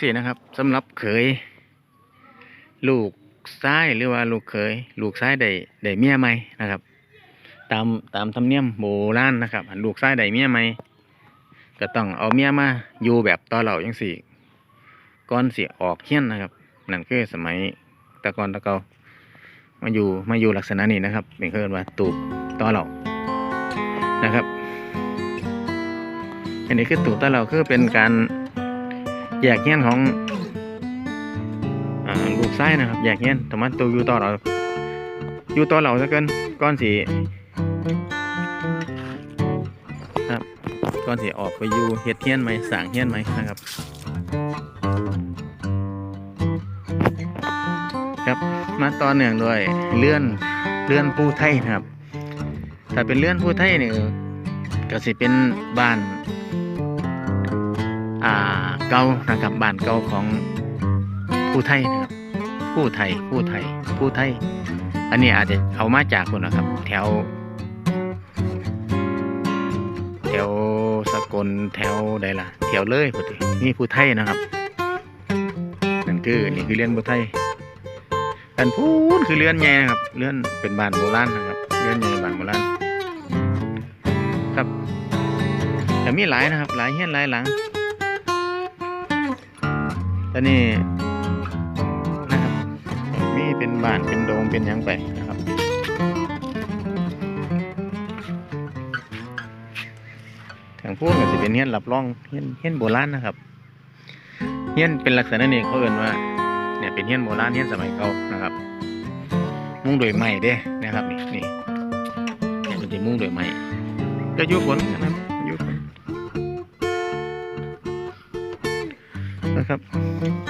สินะครับสำหรับเขย ลูกซ้ายหรือว่าลูกเขย ลูกซ้ายได้ได้เมียใหม่นะครับ ตามตามธรรมเนียมโบราณนะครับลูกซ้ายได้เมียใหม่ก็ต้องเอาเมียมาอยู่แบบต่อเหล่าจังสี่ก่อนสิออกเฮี้ยนนะครับ นั่นคือสมัยตะกอนตะเกามาอยู่มาอยู่ลักษณะนี้นะครับเป็นเขาเรียว่าตูบต่อเหล่านะครับ อันนี้คือตูบต่อเหล่าคือเป็นการ แยกเฮี้ยนของอลูกไส้นะครับแยกเงี้ยธรรมะตัวอยู่ต่อเราอยู่ต่อเราซะเกินก้อนสีครับก้อนสีออกไปอยู่เฮ็ดเฮียนไหมสร้างเฮียนไหมนะครับ ครับมาต่อเนื่องด้วยเลื่อนเลื่อนผู้ไทยนะครับ ถ้าเป็นเลื่อนผู้ไทยเนี่ยก็สิเป็นบ้าน อ่า เก่านะครับบ้านเก่าของผู้ไทยนะครับผู้ไทยผู้ไทยผู้ไทย อันนี้อาจจะเอามาจากคนนะครับ แถว แถวสกลแถวใดล่ะ แถวเลยพอดีนี่ผู้ไทยนะครับนั่นคือนี่คือเรือนผู้ไทยอันพูนคือเรือนใหญ่นะครับเรือนเป็นบ้านโบราณนะครับเรือนใหญ่บ้านโบราณครับแต่มีหลายนะครับ หลายเฮียนหลายหลัง แต่นี่นะครับ มีเป็นบ้านเป็นโดมเป็นยังไปนะครับทางพูดก็จะเป็นเฮียนรับรองเฮียนเฮียนโบราณนะครับเฮียนเป็นลักษณะนี้เขาเอ่นว่าเนี่ยเป็นเฮียนโบราณเฮียนสมัยเก่านะครับ มุ้งโดวยไม้เด้นะครับนี่นี่เป็นมุ้งโดวยไม้ก็ยุฝนนะครับ นะครับ